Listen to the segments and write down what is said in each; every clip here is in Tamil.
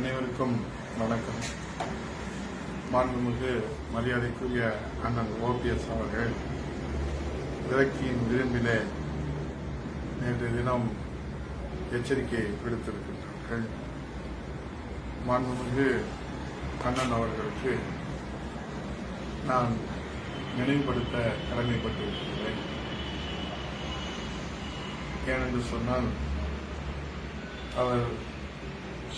அனைவருக்கும் வணக்கம். மாண்புமிகு மரியாதைக்குரிய அண்ணன் ஓபிஎஸ் அவர்கள் விரக்தியின் விளிம்பிலே நேற்று தினம் எச்சரிக்கை விடுத்திருக்கின்றார்கள். மாண்புமிகு அண்ணன் அவர்களுக்கு நான் நினைவுபடுத்த கடமைப்பட்டிருக்கிறேன். ஏனென்று சொன்னால் அவர்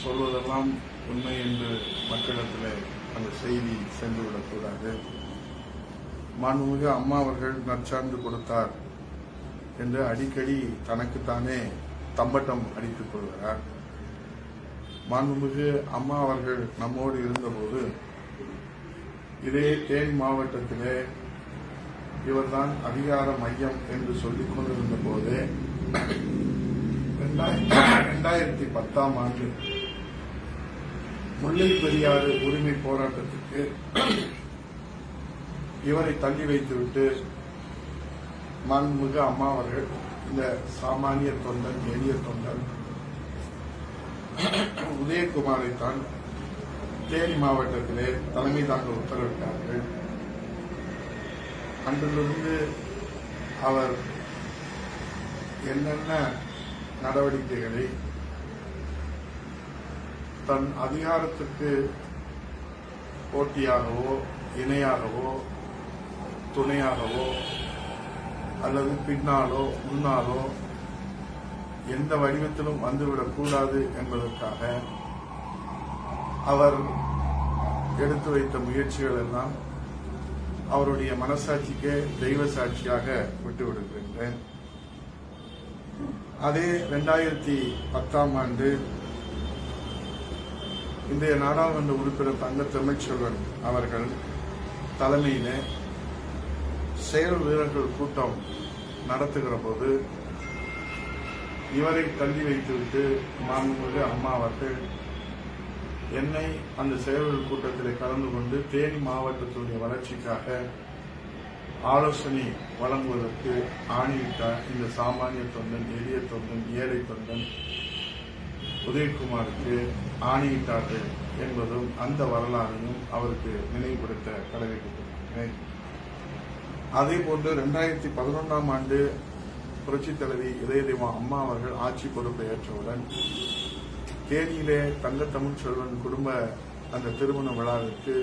சொல்வதெல்லாம் உண்மை என்று மக்களிடத்தில் அந்த செய்தி சென்றுவிடக்கூடாது. மாண்புமிகு அம்மா அவர்கள் நற்சார்ந்து கொடுத்தார் என்று அடிக்கடி தனக்குத்தானே தம்பட்டம் அடித்துக் கொள்கிறார். மாண்புமிகு அம்மா அவர்கள் நம்மோடு இருந்தபோது இதே தேன் மாவட்டத்திலே இவர்தான் அதிகார மையம் என்று சொல்லிக் கொண்டிருந்த போது ரெண்டாயிரத்தி பத்தாம் ஆண்டு முல்லை பெரியாறு உரிமை போராட்டத்துக்கு இவரை தள்ளி வைத்துவிட்டு மாண்புமிகு அம்மா அவர்கள் இந்த சாமானிய தொண்டன் எளிய தொண்டன் உதயகுமாரை தான் தேனி மாவட்டத்திலே தலைமை தாங்க உத்தரவிட்டார்கள். அன்றிலிருந்து அவர் என்னென்ன நடவடிக்கைகளை தன் அதிகாரத்துக்கு போட்டியாகவோ இணையாகவோ துணையாகவோ அல்லது பின்னாலோ முன்னாலோ எந்த வடிவத்திலும் வந்துவிடக்கூடாது என்பதற்காக அவர் எடுத்து வைத்த முயற்சிகள் எல்லாம் அவருடைய மனசாட்சிக்கே தெய்வ சாட்சியாக விட்டுவிடுகின்றேன். அதே ரெண்டாயிரத்தி பத்தாம் ஆண்டு இன்றைய நாடாளுமன்ற உறுப்பினர் தங்க தமிழ்ச்செல்வன் அவர்கள் தலைமையில செயல் வீரர்கள் கூட்டம் நடத்துகிற போது இவரை தள்ளி வைத்துவிட்டு மாண்புமிகு அம்மா அவர்கள் என்னை அந்த செயல்கள் கூட்டத்தில் கலந்து கொண்டு தேனி மாவட்டத்தினுடைய வளர்ச்சிக்காக ஆலோசனை வழங்குவதற்கு ஆணையிட்டார். இந்த சாமானிய தொண்டன் எளிய தொண்டன் ஏழை தொண்டன் உதயகுமாருக்கு ஆணையிட்டார்கள் என்பதும் அந்த வரலாறையும் அவருக்கு நினைவுபடுத்த கடமைப்பட்டிருக்கிறேன் அதே போன்று இரண்டாயிரத்தி பதினொன்றாம் ஆண்டு புரட்சித் தலைவி இதயதேவா அம்மா அவர்கள் ஆட்சி பொறுப்பை ஏற்றவுடன் தேனியிலே தங்க செல்வன் குடும்ப அந்த திருமண விழாவிற்கு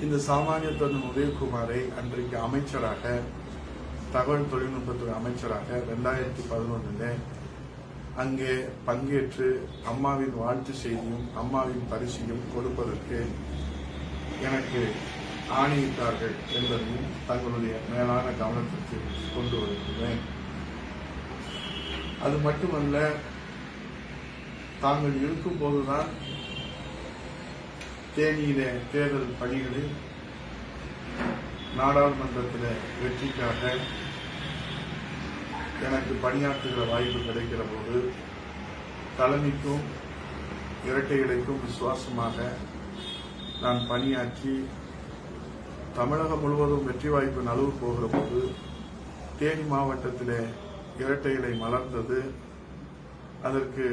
இந்த சாமானிய தொண்டன் உதயகுமாரை அன்றைக்கு அமைச்சராக தகவல் தொழில்நுட்பத்துறை அமைச்சராக இரண்டாயிரத்தி பதினொன்றில் அங்கே பங்கேற்று அம்மாவின் வாழ்த்து செய்தியும் அம்மாவின் பரிசையும் கொடுப்பதற்கு எனக்கு ஆணையிட்டார்கள் என்பதையும் தங்களுடைய மேலான கவனத்திற்கு கொண்டு வருகிறேன். அது மட்டுமல்ல தாங்கள் இருக்கும் போதுதான் தேனியில தேர்தல் பணிகளில் நாடாளுமன்றத்தில் வெற்றிக்காக எனக்கு பணியாற்றுகிற வாய்ப்பு கிடைக்கிற போது தலைமைக்கும் இரட்டை இடைக்கும் விசுவாசமாக நான் பணியாற்றி தமிழகம் முழுவதும் வெற்றி வாய்ப்பு நழுவு போகிற போது தேனி மாவட்டத்திலே இரட்டை இலை மலர்ந்தது. அதற்கு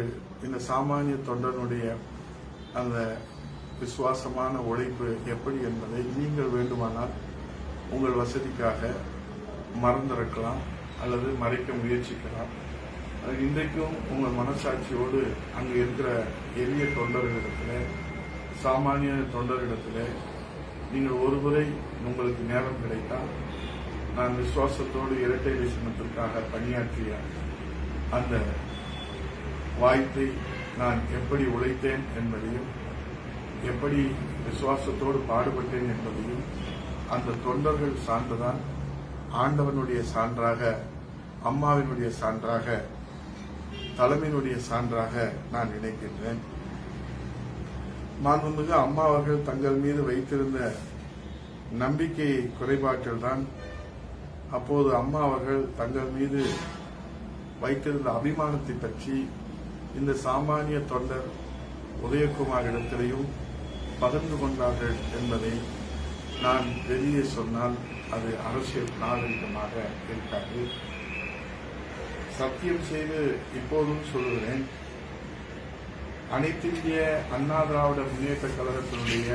இந்த சாமானிய தொண்டனுடைய அந்த விசுவாசமான உழைப்பு எப்படி என்பதை நீங்கள் வேண்டுமானால் உங்கள் வசதிக்காக மறந்திருக்கலாம். அல்லது மறைக்க முயற்சிக்கலாம். இன்றைக்கும் உங்கள் மனசாட்சியோடு அங்கு இருக்கிற எளிய தொண்டர்களிடத்தில் சாமானிய தொண்டரிடத்தில் நீங்கள் ஒருமுறை உங்களுக்கு நேரம் கிடைத்தால் நான் விசுவாசத்தோடு இரட்டை விசனத்திற்காக பணியாற்றிய அந்த வாய்ப்பை நான் எப்படி உழைத்தேன் என்பதையும் எப்படி விசுவாசத்தோடு பாடுபட்டேன் என்பதையும் அந்த தொண்டர்கள் சான்றுதான் ஆண்டவனுடைய சான்றாக அம்மாவினுடைய சான்றாக தலைமையினுடைய சான்றாக நான் நினைக்கின்றேன். மாண்புமிகு அம்மா அவர்கள் தங்கள் மீது வைத்திருந்த நம்பிக்கை குறைபாட்டில் தான் அப்போது அம்மா அவர்கள் தங்கள் மீது வைத்திருந்த அபிமானத்தை பற்றி இந்த சாமானிய தொண்டர் உதயகுமார் இடத்திலையும் பகிர்ந்து கொண்டார்கள் என்பதை நான் வெளியே சொன்னால் அது அரசியல் நாகரிகமாக இருக்காது. சத்தியம் செய்து இப்போதும் சொல்லுகிறேன். அனைத்திந்திய அண்ணா திராவிட முன்னேற்ற கழகத்தினுடைய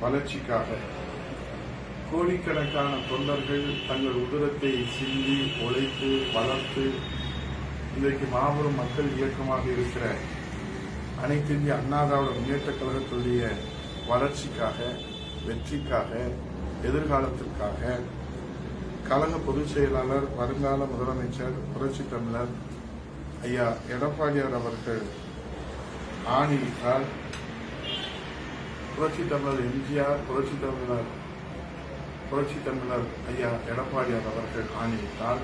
வளர்ச்சிக்காக கோடிக்கணக்கான தொண்டர்கள் தங்கள் உதிரத்தை சிந்தி உழைத்து வளர்த்து இன்றைக்கு மாபெரும் மக்கள் இயக்கமாக இருக்கிற அனைத்து இந்திய அண்ணா திராவிட முன்னேற்ற கழகத்தினுடைய வளர்ச்சிக்காக வெற்றிக்காக எதிர்காலத்திற்காக கழக பொதுச் செயலாளர் வருங்கால முதலமைச்சர் புரட்சி தமிழர் ஐயா எடப்பாடியார் அவர்கள் ஆணையிட்டால் புரட்சி தமிழர் எம்ஜிஆர் புரட்சி தமிழர் புரட்சி தமிழர் ஐயா எடப்பாடியார் அவர்கள் ஆணையிட்டால்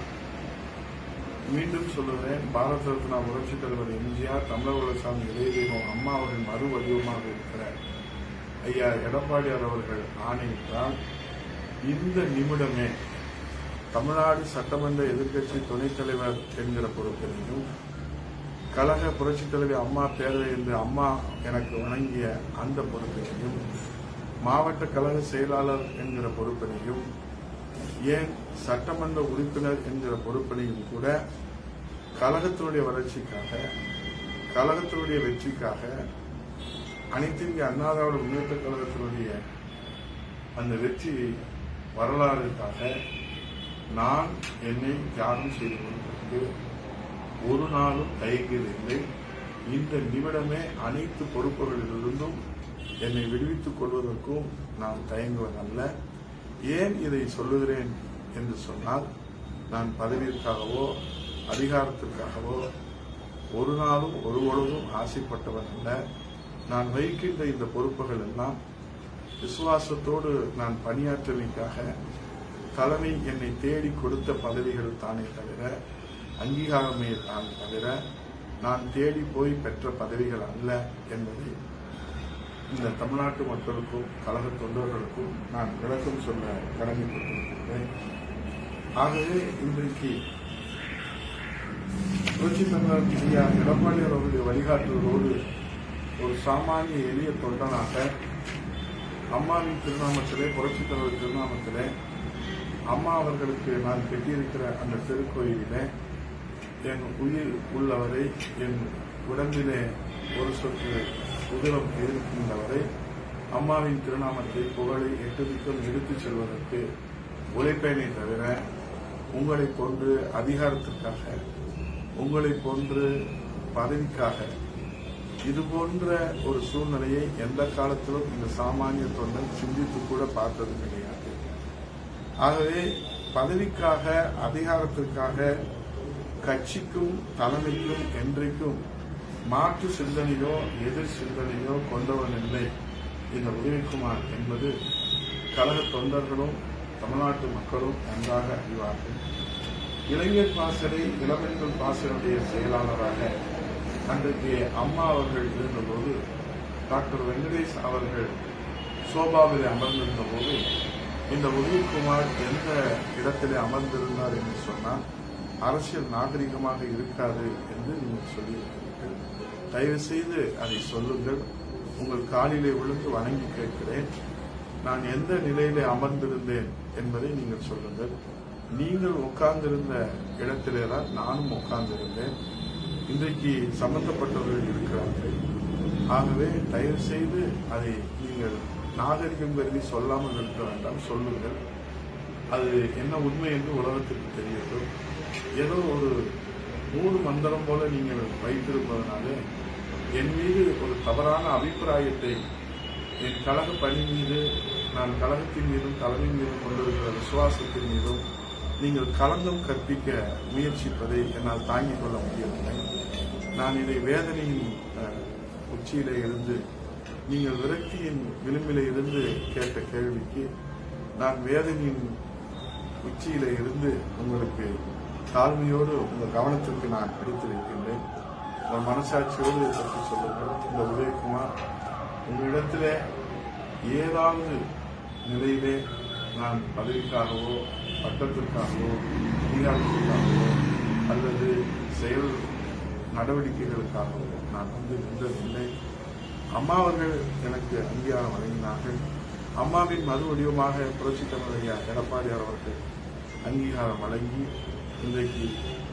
மீண்டும் சொல்லுவேன் பாரத ரத்னா புரட்சி தலைவர் எம்ஜிஆர் தமிழக சாமி இளையதெய்வம் அம்மா அவர்கள் மறு வடிவமாக இருக்கிற ஐயா எடப்பாடியார் அவர்கள் ஆணையிட்டால் இந்த நிமிடமே தமிழ்நாடு சட்டமன்ற எதிர்க்கட்சி துணைத் தலைவர் என்கிற பொறுப்பினையும் கழக புரட்சித் தலைவி அம்மா பேரவை என்று அம்மா எனக்கு வழங்கிய அந்த பொறுப்பினையும் மாவட்ட கழக செயலாளர் என்கிற பொறுப்பினையும் ஏன் சட்டமன்ற உறுப்பினர் என்கிற பொறுப்பினையும் கூட கழகத்தினுடைய வளர்ச்சிக்காக கழகத்தினுடைய வெற்றிக்காக அனைத்து இந்திய அண்ணா திராவிட முன்னேற்ற கழகத்தினுடைய அந்த வெற்றி வரலாறுக்காக நான் என்னை தியாகம் செய்து கொள்வதற்கு ஒரு நாளும் தயங்கியதில்லை. இந்த நிமிடமே அனைத்து பொறுப்புகளிலிருந்தும் என்னை விடுவித்துக் கொள்வதற்கும் நான் தயங்குவதல்ல. ஏன் இதை சொல்லுகிறேன் என்று சொன்னால் நான் பதவியிற்காகவோ அதிகாரத்திற்காகவோ ஒரு நாளும் ஒரு பொழுதும் ஆசைப்பட்டவன் அல்ல நான் வைக்கின்ற இந்த பொறுப்புகள் எல்லாம் விசுவாசத்தோடு நான் பணியாற்றுவதற்காக தலைமை என்னை தேடி கொடுத்த பதவிகள் தானே தவிர அங்கீகாரமே தான் தவிர நான் தேடி போய் பெற்ற பதவிகள் அல்ல என்பதை இந்த தமிழ்நாட்டு மக்களுக்கும் கழக தொண்டர்களுக்கும் நான் விளக்கம் சொல்ல கடமைப்பட்டிருக்கின்றேன் ஆகவே இன்றைக்கு புரட்சி தமிழர் ஐயா எடப்பாடி அவர்களுடைய வழிகாட்டுதலோடு ஒரு சாமானிய எளிய தொண்டனாக அம்மாவின் திருநாமத்திலே புரட்சி தலைவர் திருநாமத்திலே அம்மா அவர்களுக்கு நான் கட்டியிருக்கிற அந்த திருக்கோயிலில் என் உயிர் உள்ளவரை என் உடம்பிலே ஒரு சொட்டு உதிரம் இருக்கின்றவரை அம்மாவின் திருநாமத்தை புகழை எட்டு திக்கம் எடுத்துச் செல்வதற்கு உழைப்பேனே தவிர உங்களை போன்று அதிகாரத்திற்காக உங்களை போன்று பதவிக்காக இது போன்ற ஒரு சூழ்நிலையை எந்த காலத்திலும் இந்த சாமானிய தொண்டன் சிந்தித்து கூட பார்த்தது கிடையாது ஆகவே பதவிக்காக அதிகாரத்திற்காக கட்சிக்கும் தலைமைக்கும் என்றைக்கும் மாற்று சிந்தனையோ எதிர் சிந்தனையோ கொண்டவன் இல்லை. இந்த உதயகுமார் என்பது கழக தொண்டர்களும் தமிழ்நாட்டு மக்களும் நன்றாக அறிவார்கள். இளைஞர் பாசறை இளவெண்கள் பாசனுடைய செயலாளராக அன்றைக்கு அம்மா அவர்கள் இருந்தபோது டாக்டர் வெங்கடேஷ் அவர்கள் சோபாவில் அமர்ந்திருந்த போது இந்த உதயகுமார் எந்த இடத்திலே அமர்ந்திருந்தார் என்று சொன்னால் அரசியல் நாகரிகமாக இருக்காது என்று நீங்கள் சொல்லியிருக்கிறீர்கள். தயவு செய்து அதை சொல்லுங்கள். உங்கள் காலிலே விழுந்து வணங்கி கேட்கிறேன். நான் எந்த நிலையிலே அமர்ந்திருந்தேன் என்பதை நீங்கள் சொல்லுங்கள். நீங்கள் உட்கார்ந்திருந்த இடத்திலே தான் நானும் உட்கார்ந்திருந்தேன். இன்றைக்கு சம்பந்தப்பட்டவர்கள் இருக்கிறார்கள். ஆகவே தயவு செய்து அதை நீங்கள் நாகரிகம் கருதி சொல்லாமல் நிறுத்த வேண்டாம் சொல்லுங்கள். அது என்ன உண்மை என்று உலகத்திற்கு தெரியட்டும். ஏதோ ஒரு மூணு மந்திரம் போல நீங்கள் வைத்திருப்பதனால என் மீது ஒரு தவறான அபிப்பிராயத்தை என் கழக பணி மீது நான் கழகத்தின் மீதும் தலைமை மீதும் கொண்டிருக்கிற விசுவாசத்தின் மீதும் நீங்கள் கலந்தும் கற்பிக்க முயற்சிப்பதை என்னால் தாங்கிக் கொள்ள முடியவில்லை. நான் இதை வேதனையின் உச்சியிலே இருந்து நீங்கள் விரக்தியின் விளிம்பிலே இருந்து கேட்ட கேள்விக்கு நான் வேதனையின் உச்சியில இருந்து உங்களுக்கு தாழ்மையோடு உங்கள் கவனத்திற்கு நான் எடுத்திருக்கின்றேன் உங்கள் மனசாட்சியோடு இதை பற்றி சொல்லுங்கள். இந்த உதயகுமார் உங்களிடத்தில் ஏதாவது நிலையிலே நான் பதவிக்காகவோ பட்டத்திற்காகவோ அதிகாரத்திற்காகவோ அல்லது செயல் நடவடிக்கைகளுக்காகவோ நான் வந்து நின்றதில்லை. அம்மா அவர்கள் எனக்கு அங்கீகாரம் வழங்கினார்கள் அம்மாவின் மறு வடிவமாக புரட்சி தமிழையா எடப்பாடியார் அவர்கள் அங்கீகாரம் வழங்கி இன்றைக்கு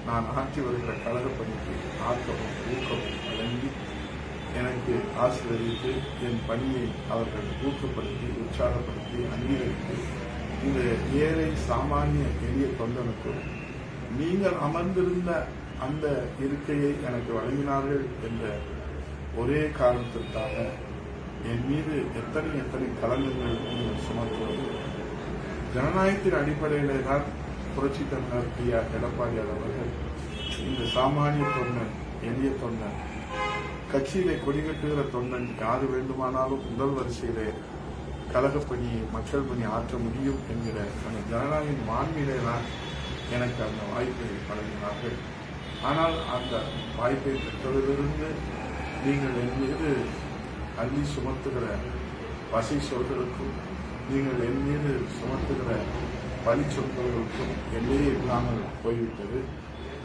நான் ஆற்றி வருகிற கழக பணிக்கு ஆக்கமும் ஊக்கமும் வழங்கி எனக்கு ஆசீர்வதித்து என் பணியை அவர்கள் ஊக்கப்படுத்தி உற்சாகப்படுத்தி அங்கீகரித்து இந்த ஏழை சாமானிய எளிய தொண்டனுக்கும் நீங்கள் அமர்ந்திருந்த அந்த இருக்கையை எனக்கு வழங்கினார்கள் என்ற ஒரே காரணத்திற்காக என் மீது எத்தனை எத்தனை கலங்கங்கள் நீங்கள் சுமத்துவது? ஜனநாயகத்தின் அடிப்படையிலே தான் புரட்சி தமிழர் ஐயா எடப்பாடியார் அவர்கள் இந்த சாமானிய தொண்டன் எளிய தொண்டன் கட்சியிலே கொடிகட்டுகிற தொண்டன் யாரு வேண்டுமானாலும் முதல் வரிசையிலே கழகப்பணியை மக்கள் பணி ஆற்ற முடியும் என்கிற அந்த ஜனநாயக மாண்பிலே தான் எனக்கு அந்த வாய்ப்பை வழங்கினார்கள். ஆனால் அந்த வாய்ப்பை பெற்றதிலிருந்து நீங்கள் என் மீது அள்ளி சுமத்துகிற பசி சொல்களுக்கும் நீங்கள் என் மீது சுமத்துகிற பழி சொற்களுக்கும் எல்லையே இல்லாமல் போய்விட்டது.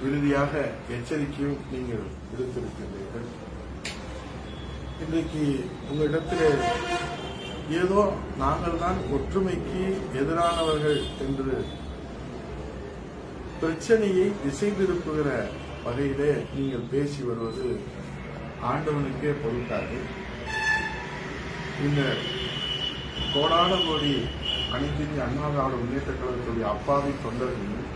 இறுதியாக எச்சரிக்கையும் நீங்கள் விடுத்திருக்கின்றீர்கள். இன்றைக்கு உங்களிடத்தில் ஏதோ நாங்கள் தான் ஒற்றுமைக்கு எதிரானவர்கள் என்று பிரச்சனையை திசை திருப்புகிற வகையிலே நீங்கள் பேசி வருவது ஆண்டவனுக்கே பொருட்டாது இந்த கோடான கோடி அனைத்து இந்திய அண்ணா திராவிட முன்னேற்ற கழகத்துடைய அப்பாவி தொண்டர்களையும்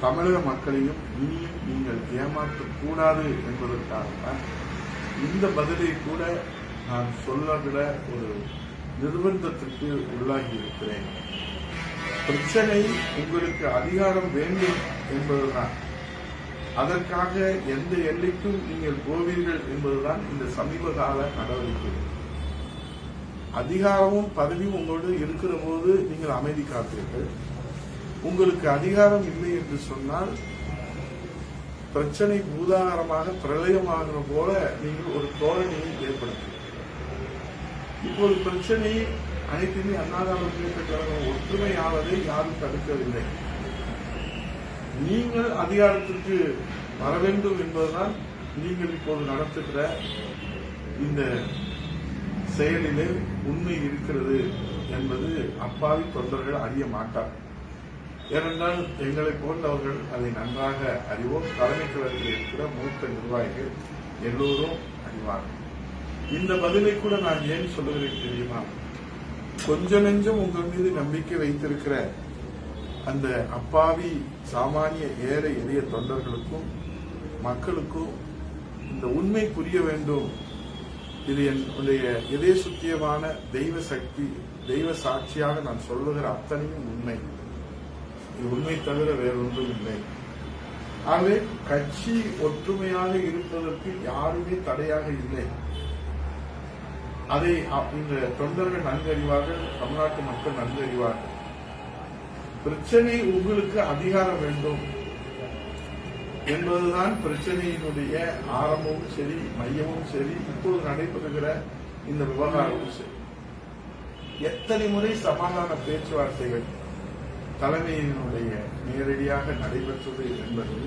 தமிழக மக்களையும் இனியும் நீங்கள் ஏமாற்றக்கூடாது என்பதற்காக இந்த பதிலை கூட நான் சொல்லவிட ஒரு நிர்பந்தத்திற்கு உள்ளாகி இருக்கிறேன். பிரச்சனை உங்களுக்கு அதிகாரம் வேண்டும் என்பதுதான். அதற்காக எந்த எல்லைக்கும் நீங்கள் போவீர்கள் என்பதுதான் இந்த சமீப கால நடவடிக்கை. அதிகாரமும் பதவியும் உங்களோடு இருக்கிற போது நீங்கள் அமைதி காப்பீர்கள். உங்களுக்கு அதிகாரம் இல்லை என்று சொன்னால் பிரச்சனை பூதாகரமாக பிரளயமாகிற போல நீங்கள் ஒரு தோரணையை ஏற்படுத்துவீர்கள். இப்போது பிரச்சனை அனைத்துமே இந்திய கழகம் ஒற்றுமையாவதை யாரும் தடுக்கவில்லை. நீங்கள் அதிகாரத்திற்கு வர வேண்டும் என்பதுதான் நீங்கள் இப்போது நடத்துகிற இந்த செயலிலே உண்மை இருக்கிறது என்பது அப்பாவி தொண்டர்கள் அறிய மாட்டார். ஏனென்றால் எங்களை போன்றவர்கள் அதை நன்றாக அறிவோம். தலைமை கழகத்தில் இருக்கிற மூத்த நிர்வாகிகள் எல்லோரும் அறிவார்கள். இந்த பதிலை கூட நான் ஏன் சொல்லுகிறேன் தெரியுமா? கொஞ்ச நெஞ்சம் உங்கள் மீது நம்பிக்கை வைத்திருக்கிற அந்த அப்பாவி சாமானிய ஏற எளிய தொண்டர்களுக்கும் மக்களுக்கும் இந்த உண்மை புரிய வேண்டும். இது என்னுடைய இதய சுத்தியமான தெய்வ சக்தி தெய்வ சாட்சியாக நான் சொல்லுகிற அத்தனையும் உண்மை. இது உண்மை தவிர வேறொன்றும் இல்லை. ஆகவே கட்சி ஒற்றுமையாக இருப்பதற்கு யாருமே தடையாக இல்லை. அதை இந்த தொண்டர்கள் நன்கறிவார்கள் தமிழ்நாட்டு மக்கள் நன்கறிவார்கள். பிரச்சனை உங்களுக்கு அதிகாரம் வேண்டும் என்பதுதான் பிரச்சனையினுடைய ஆரம்பமும் சரி மையமும் சரி இப்போது நடைபெறுகிற இந்த விவகாரமும் சரி. எத்தனை முறை சமாதான பேச்சுவார்த்தைகள் தலைமையினுடைய நேரடியாக நடைபெற்றது என்பது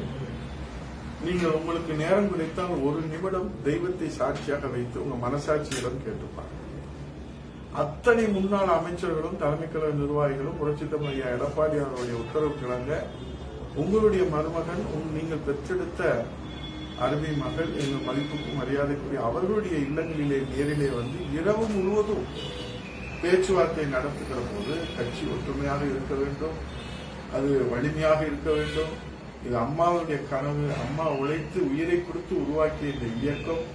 நீங்கள் உங்களுக்கு நேரம் கிடைத்தால் ஒரு நிமிடம் தெய்வத்தை சாட்சியாக வைத்து உங்க மனசாட்சியிடம் கேட்டுப்பாங்க அத்தனை முன்னாள் அமைச்சர்களும் தலைமை கழக நிர்வாகிகளும் புரட்சி தமிழ் எடப்பாடி அவருடைய உத்தரவு கிழங்க உங்களுடைய மருமகன் நீங்கள் பெற்றெடுத்த அருமை மகள் எங்கள் மதிப்புக்கும் மரியாதைக்குரிய அவர்களுடைய இல்லங்களிலே நேரிலே வந்து இரவு முழுவதும் பேச்சுவார்த்தை நடத்துகிற போது கட்சி ஒற்றுமையாக இருக்க வேண்டும். அது வலிமையாக இருக்க வேண்டும். இது அம்மாவுடைய கனவு. அம்மா உழைத்து உயிரை கொடுத்து உருவாக்கிய இந்த இயக்கம்.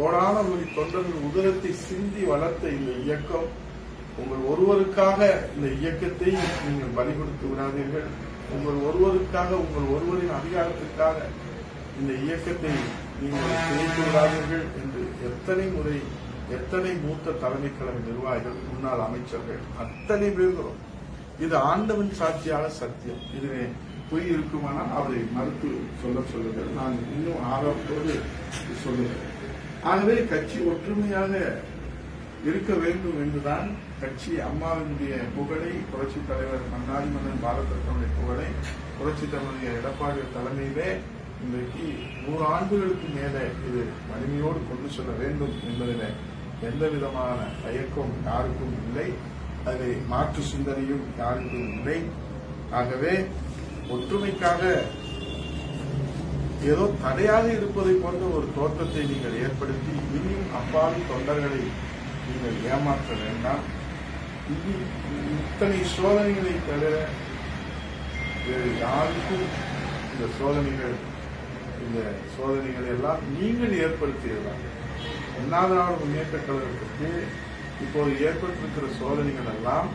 கோடான கோடி தொண்டர்கள் உதரத்தை சிந்தி வளர்த்த இந்த இயக்கம் உங்கள் ஒருவருக்காக இந்த இயக்கத்தை நீங்கள் பலி கொடுத்து விடாதீர்கள். உங்கள் ஒருவருக்காக உங்கள் ஒருவரின் அதிகாரத்திற்காக இந்த இயக்கத்தை நீங்கள் செய்து விடாதீர்கள் என்று எத்தனை முறை எத்தனை மூத்த தலைமை கழக நிர்வாகிகள் முன்னாள் அமைச்சர்கள் அத்தனை பேர்களும் இது ஆண்டவன் சாட்சியான சத்தியம். இதனை பொய் இருக்குமானால் அவரை மறுத்து சொல்ல சொல்லுங்கள். நான் இன்னும் ஆர்வத்தோடு சொல்லுகிறேன். ஆகவே கட்சி ஒற்றுமையாக இருக்க வேண்டும் என்றுதான் கட்சி அம்மாவினுடைய புகழை புரட்சி தலைவர் மன்னாடி மன்னன் பாரத புகழை புரட்சி தலைவருடைய எடப்பாடி தலைமையிலே இன்றைக்கு நூறு ஆண்டுகளுக்கு மேலே இது வலிமையோடு கொண்டு செல்ல வேண்டும் என்பதில் எந்த விதமான தயக்கம் யாருக்கும் இல்லை. அதை மாற்று சிந்தனையும் யாருக்கும் இல்லை. ஆகவே ஒற்றுமைக்காக ஏதோ தடையாக இருப்பதை போன்ற ஒரு தோற்றத்தை நீங்கள் ஏற்படுத்தி இனியும் அப்பாவி தொண்டர்களை நீங்கள் ஏமாற்ற வேண்டாம். இத்தனை சோதனைகளை தவிர வேறு யாருக்கும் இந்த சோதனைகள் இந்த சோதனைகள் எல்லாம் நீங்கள் ஏற்படுத்தியதுதான். அண்ணாதிராவிட முன்னேற்ற கழகத்திற்கு இப்போது ஏற்பட்டிருக்கிற சோதனைகள் எல்லாம்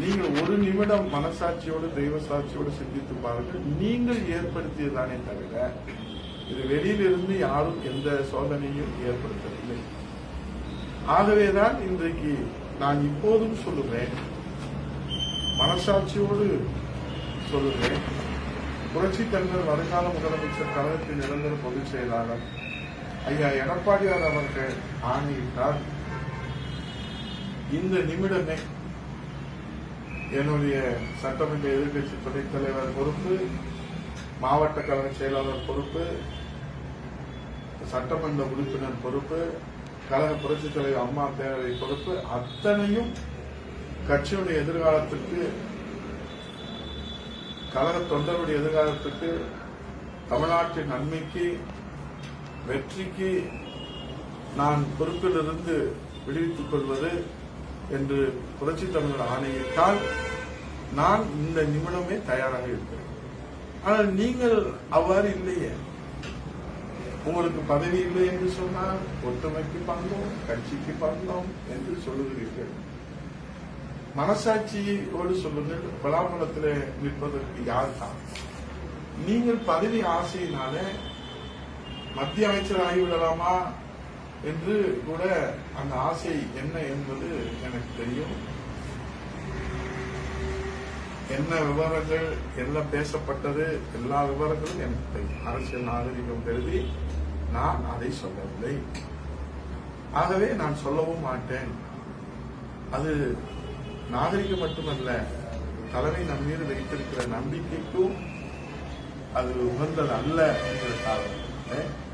நீங்கள் ஒரு நிமிடம் மனசாட்சியோடு தெய்வ சாட்சியோடு சிந்தித்து பாருங்கள் நீங்கள் ஏற்படுத்தியதானே தவிர இது வெளியிலிருந்து யாரும் எந்த சோதனையும் ஏற்படுத்தவில்லை. ஆகவேதான் இன்றைக்கு நான் இப்போதும் சொல்லுவேன். மனசாட்சியோடு சொல்லுவேன். புரட்சி தலைவர் வருங்கால முதலமைச்சர் கழகத்தின் நிரந்தர பொதுச் செயலாளர் ஐயா எடப்பாடியார் அவர்கள் ஆணையிட்டார். இந்த நிமிடமே என்னுடைய சட்டமன்ற எதிர்க்கட்சி துணைத் தலைவர் பொறுப்பு மாவட்ட கழக செயலாளர் பொறுப்பு சட்டமன்ற உறுப்பினர் பொறுப்பு கழக புரட்சித் தலைவர் அம்மா பேரவை பொறுப்பு அத்தனையும் கட்சியுடைய எதிர்காலத்துக்கு கழக தொண்டருடைய எதிர்காலத்துக்கு தமிழ்நாட்டின் நன்மைக்கு வெற்றிக்கு நான் பொறுப்பிலிருந்து விடுவித்துக் கொள்வது என்று புரட்சி தமிழர் ஆணையிட்டால் நான் இந்த நிமிடமே தயாராக இருக்கிறேன். ஆனால் நீங்கள் அவ்வாறு இல்லையே. உங்களுக்கு பதவி இல்லை என்று சொன்னால் ஒற்றுமைக்கு பங்கும் கட்சிக்கு பங்கும் என்று சொல்லுகிறீர்கள். மனசாட்சியோடு சொல்லுங்கள் பலாபலத்தில் நிற்பதற்கு யார் தான்? நீங்கள் பதவி ஆசையினாலே மத்திய அமைச்சர் ஆகிவிடலாமா என்று கூட அந்த ஆசை என்ன என்பது எனக்கு தெரியும். என்ன விவரங்கள் என்ன பேசப்பட்டது எல்லா விவரங்களும் எனக்கு தெரியும். அரசியல் நாகரிகம் கருதி நான் அதை சொல்லவில்லை. ஆகவே நான் சொல்லவும் மாட்டேன். அது நாகரிகம் மட்டுமல்ல தலைமை நம் மீது வைத்திருக்கிற நம்பிக்கைக்கும் அது உகந்தது அல்ல என்ற காரணத்தினால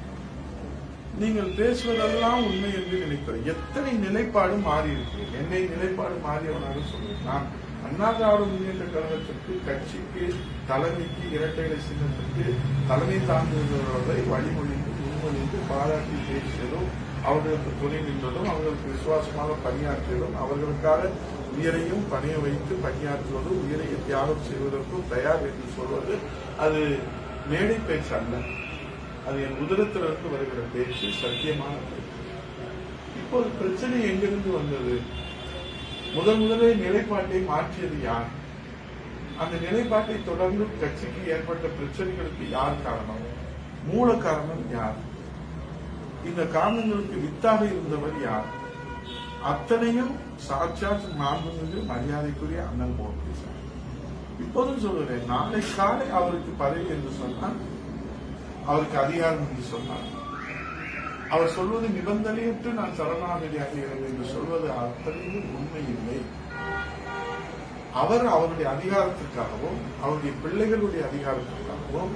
நீங்கள் பேசுவதெல்லாம் உண்மை என்று நினைக்கிறேன். எத்தனை நிலைப்பாடு மாறி இருக்கிறது என்னை நிலைப்பாடு மாறியவனாக சொல்லுவேன் நான் அண்ணா திராவிட முன்னேற்ற கழகத்திற்கு கட்சிக்கு தலைமைக்கு இரட்டைகளை சின்னத்திற்கு தலைமை தாங்குகிறவர்களை வழிமொழிந்து முன்மொழிந்து பாராட்டி பேசியதும் அவர்களுக்கு துணை நின்றதும் அவர்களுக்கு விசுவாசமாக பணியாற்றியதும் அவர்களுக்காக உயிரையும் பணிய வைத்து பணியாற்றுவதும் உயிரை தியாகம் செய்வதற்கும் தயார் என்று சொல்வது அது மேடை பேச்சு அல்ல. அது என் உதரத்திலிருந்து வருகிற பேச்சு சத்தியமான பேச்சு இப்போது பிரச்சனை எங்கிருந்து வந்தது? முதன் முதலே நிலைப்பாட்டை மாற்றியது யார்? அந்த நிலைப்பாட்டை தொடர்ந்து கட்சிக்கு ஏற்பட்ட பிரச்சனைகளுக்கு யார் காரணம்? மூல காரணம் யார்? இந்த காரணங்களுக்கு வித்தாக இருந்தவர் யார்? அத்தனையும் சாட்சாத் மாண்புமிகு மரியாதைக்குரிய அண்ணன் மோடி சார். இப்போதும் சொல்கிறேன் நாளை காலை அவருக்கு பதவி என்று சொன்னால் அவருக்கு அதிகாரம் என்று சொன்னார். அவர் சொல்வது நிபந்தனையற்று நான் சரணாகதி ஆகிறேன் என்று சொல்வது அத்தனையும் உண்மை இல்லை அவர் அவருடைய அதிகாரத்திற்காகவும் அவருடைய பிள்ளைகளுடைய அதிகாரத்திற்காகவும்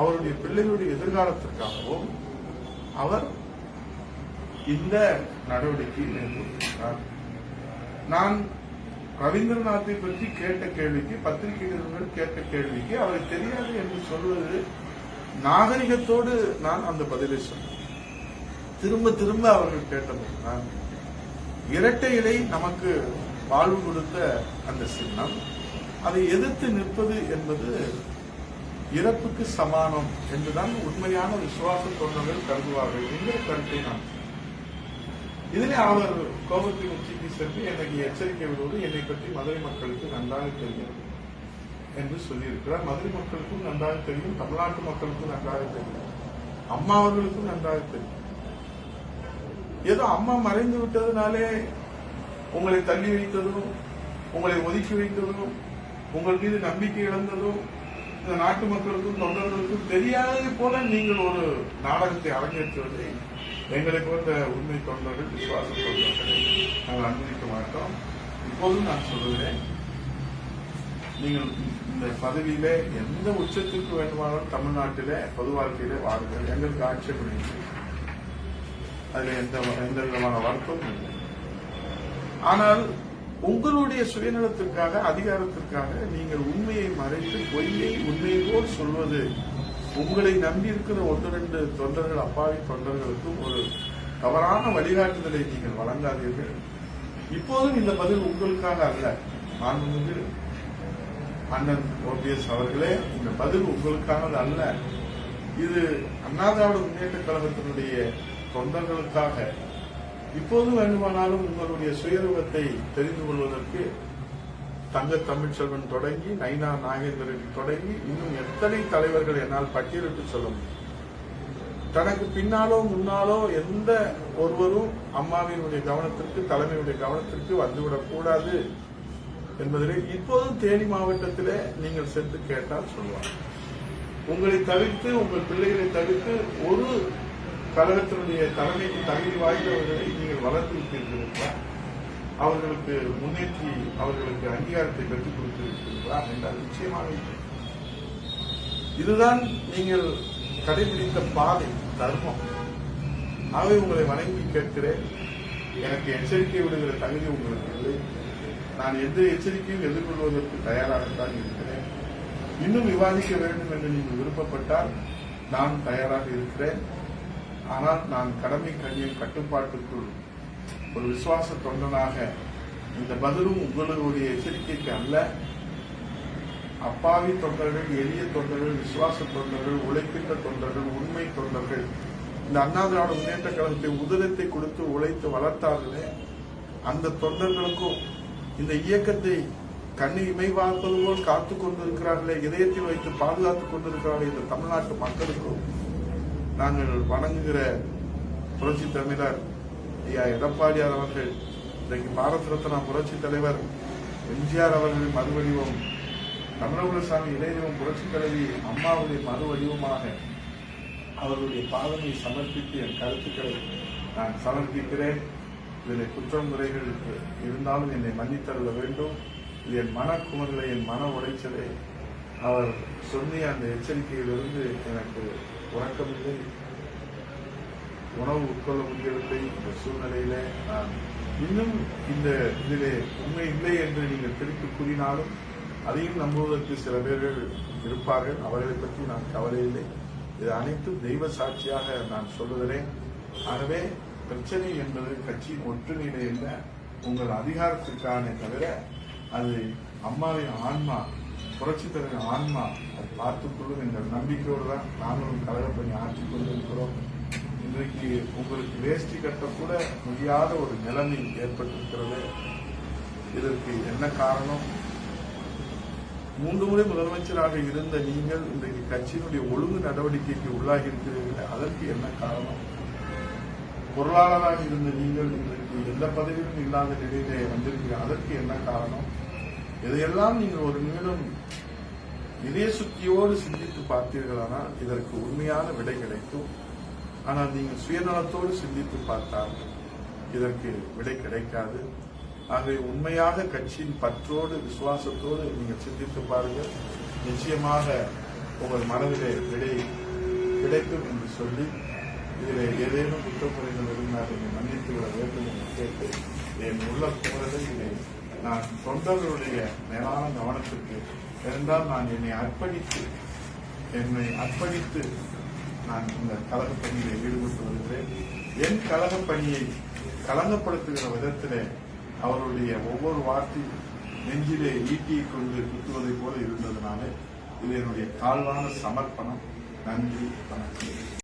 அவருடைய பிள்ளைகளுடைய எதிர்காலத்திற்காகவும் அவர் இந்த நடவடிக்கையை மேற்கொண்டிருக்கிறார். நான் ரவீந்திரநாத்தை பற்றி கேட்ட கேள்விக்கு பத்திரிகை நிறுவனங்கள் கேட்ட கேள்விக்கு அவரை தெரியாது என்று சொல்வது நாகரிகத்தோடு நான் அந்த பதிலை சொன்னேன். திரும்ப திரும்ப அவர்கள் கேட்டபோதுதான் இரட்டை இலை நமக்கு வாழ்வு கொடுத்த அந்த சின்னம் அதை எதிர்த்து நிற்பது என்பது இறப்புக்கு சமானம் என்றுதான் உண்மையான விசுவாச தொண்டர்கள் கருதுவார்கள் என்கிற கருத்தை நான் இதிலே அவர் கோபத்தின் உச்சிக்கு சென்று எனக்கு எச்சரிக்கை விடுவது என்னை பற்றி மதுரை மக்களுக்கு நன்றாக தெரிகிறது. என்று சொல்லியிருக்கிறார். மதுரை மக்களுக்கும் நன்றாக தெரியும். தமிழ்நாட்டு மக்களுக்கும் நன்றாக தெரியும். அம்மா அவர்களுக்கும் நன்றாக தெரியும். ஏதோ அம்மா மறைந்து விட்டதுனாலே உங்களை தள்ளி வைத்ததும் உங்களை ஒதுக்கி வைத்ததும் உங்கள் மீது நம்பிக்கை இழந்ததும் இந்த நாட்டு மக்களுக்கும் தொண்டர்களுக்கும் தெரியாதது போல நீங்கள் ஒரு நாடகத்தை அரங்கேற்றுவதை எங்களை போன்ற உண்மை தொண்டர்கள் விசுவாச தொண்டர்களை நாங்கள் அனுமதிக்க மாட்டோம். இப்போதும் நான் சொல்லுகிறேன். நீங்கள் இந்த பதவியில எந்த உச்சத்திற்கு வேண்டுமானாலும் தமிழ்நாட்டில பொது வாழ்க்கையில வாருங்கள். எங்களுக்கு ஆட்சேபனை அதுல எந்த எந்த விதமான வருத்தமும் இல்லை. ஆனால் உங்களுடைய சுயநலத்திற்காக அதிகாரத்திற்காக நீங்கள் உண்மையை மறைத்து பொய்யை உண்மையோடு போல் சொல்வது உங்களை நம்பி இருக்கிற ஒன்று ரெண்டு தொண்டர்கள் அப்பாவி தொண்டர்களுக்கும் ஒரு தவறான வழிகாட்டுதலை நீங்கள் வழங்காதீர்கள். இப்போதும் இந்த பதில் உங்களுக்காக அல்ல. நான் வந்து அண்ணன் ஓபிஎஸ் அவர்களே இந்த பதில் உங்களுக்கானது அல்ல. இது அண்ணாதிராவிட முன்னேற்ற கழகத்தினுடைய தொண்டர்களுக்காக. இப்போது வேண்டுமானாலும் உங்களுடைய சுயரூபத்தை தெரிந்து கொள்வதற்கு தங்க தமிழ்ச்செல்வன் தொடங்கி நைனா நாகேந்திரன் தொடங்கி இன்னும் எத்தனை தலைவர்கள் என்னால் பட்டியலிட்டு சொல்ல முடியும்? தனக்கு பின்னாலோ முன்னாலோ எந்த ஒருவரும் அம்மாவினுடைய கவனத்திற்கு தலைமையுடைய கவனத்திற்கு வந்துவிடக் கூடாது. என்பதிலே இப்போதும் தேனி மாவட்டத்திலே நீங்கள் சென்று கேட்டால் சொல்லுவாங்க உங்களை தவிர்த்து உங்கள் பிள்ளைகளை தவிர்த்து ஒரு கழகத்தினுடைய தலைமைக்கு தகுதி வாய்ந்தவர்களை நீங்கள் வளர்த்து விட்டீர்களா அவர்களுக்கு முன்னேற்றி அவர்களுக்கு அங்கீகாரத்தை பெற்றுக் கொடுத்திருக்கிறீர்களா என்றால் நிச்சயமாக இல்லை. இதுதான் நீங்கள் கடைபிடித்த பாதை தர்மம். ஆகவே உங்களை வணங்கி கேட்கிறேன். எனக்கு எச்சரிக்கை விடுகிற தகுதி உங்களுக்கு இல்லை. நான் எந்த எச்சரிக்கையும் எதிர்கொள்வதற்கு தயாராகத்தான் இருக்கிறேன். இன்னும் விவாதிக்க வேண்டும் என்று நீங்கள் விருப்பப்பட்டால் நான் தயாராக இருக்கிறேன். ஆனால் நான் கடமை கண்ணியம் கட்டுப்பாட்டுக்குள் ஒரு விசுவாச தொண்டனாக இந்த பதிலும் உங்களுடைய எச்சரிக்கைக்கு அல்ல. அப்பாவி தொண்டர்கள் எளிய தொண்டர்கள் விசுவாச தொண்டர்கள் உழைக்கின்ற தொண்டர்கள் உண்மை தொண்டர்கள் இந்த அண்ணா திராவிட முன்னேற்ற கழகத்தை உதிரத்தை கொடுத்து உழைத்து வளர்த்தார்களே அந்த தொண்டர்களுக்கும் இந்த இயக்கத்தை கண்ணை இமைவார்ப்பது போல் காத்துக் கொண்டிருக்கிறார்களே இதயத்தில் வைத்து பாதுகாத்துக் கொண்டிருக்கிறார்கள் இந்த தமிழ்நாட்டு மக்களுக்கும் நாங்கள் வணங்குகிற புரட்சி தமிழர் ஐயா எடப்பாடியார் அவர்கள் இன்றைக்கு பாரத் ரத்னா புரட்சி தலைவர் எம்ஜிஆர் அவர்களின் மறுவடிவம் தமிழகுலசாமி இளைஞரும் புரட்சி தலைவி அம்மாவுடைய மறுவடிவமாக அவர்களுடைய பாதனை சமர்ப்பித்து என் கருத்துக்களை நான் சமர்ப்பிக்கிறேன். இதில் குற்றம் முறைகள் இருந்தாலும் என்னை மன்னித்தருள வேண்டும். இது என் மனக்குமரலை என் மன உளைச்சலை அவர் சொன்னிய அந்த எச்சரிக்கையிலிருந்து எனக்கு உறக்கமில்லை. உணவு உட்கொள்ள முடியவில்லை. இந்த சூழ்நிலையில நான் இன்னும் இந்த இதிலே உண்மை இல்லை என்று நீங்கள் திருப்பி கூறினாலும் அதையும் நம்புவதற்கு சில பேர்கள் இருப்பார்கள். அவர்களை பற்றி நான் கவலை இல்லை இது அனைத்தும் தெய்வ சாட்சியாக நான் சொல்லுகிறேன். ஆகவே பிரச்சனை என்பது கட்சியின் ஒற்றுமையில இல்லை. உங்கள் அதிகாரத்திற்கான தவிர அது அம்மாவின் ஆன்மா புரட்சி தலைவர் ஆன்மா அதை பார்த்துக்கொள்ளும் என்ற நம்பிக்கையோடு தான் நாங்களும் கழகப்பணி ஆற்றிக் கொண்டிருக்கிறோம். இன்றைக்கு உங்களுக்கு வேஷ்டி கட்டக்கூட முடியாத ஒரு நிலைமை ஏற்பட்டிருக்கிறது. இதற்கு என்ன காரணம்? மூன்று முறை முதலமைச்சராக இருந்த நீங்கள் இன்றைக்கு கட்சியினுடைய ஒழுங்கு நடவடிக்கைக்கு உள்ளாகி இருக்கிறீர்கள் அதற்கு என்ன காரணம்? பொருளாளராக இருந்த நீங்கள் இன்றைக்கு எந்த பதவியும் இல்லாத நிலையிலே வந்திருக்கிற அதற்கு என்ன காரணம்? இதையெல்லாம் நீங்கள் ஒரு நிமிடம் இதய சுத்தியோடு சிந்தித்து பார்த்தீர்களானால் இதற்கு உண்மையான விடை கிடைக்கும். ஆனால் நீங்கள் சுயநலத்தோடு சிந்தித்து பார்த்தால் இதற்கு விடை கிடைக்காது. ஆகவே உண்மையாக கட்சியின் பற்றோடு விசுவாசத்தோடு நீங்கள் சிந்தித்து பாருங்கள். நிச்சயமாக உங்கள் மனதிலே விடை கிடைக்கும் என்று சொல்லி இதில் ஏதேனும் குற்றக்குறைகள் இருந்தால் என்னை மன்னித்து விட வேண்டும் என்று கேட்டு என் உள்ள குமரலை இதை நான் தொண்டர்களுடைய மேலான கவனத்திற்கு இருந்தால் நான் என்னை அர்ப்பணித்து என்னை அர்ப்பணித்து நான் இந்த கழக பணியில் ஈடுபட்டு வருகிறேன். என் கழக பணியை களங்கப்படுத்துகிற விதத்திலே அவருடைய ஒவ்வொரு வார்த்தையும் நெஞ்சிலே ஈட்டியை கொண்டு குத்துவதை போல இருந்ததுனாலே இது என்னுடைய தாழ்வான சமர்ப்பணம். நன்றி வணக்கம்.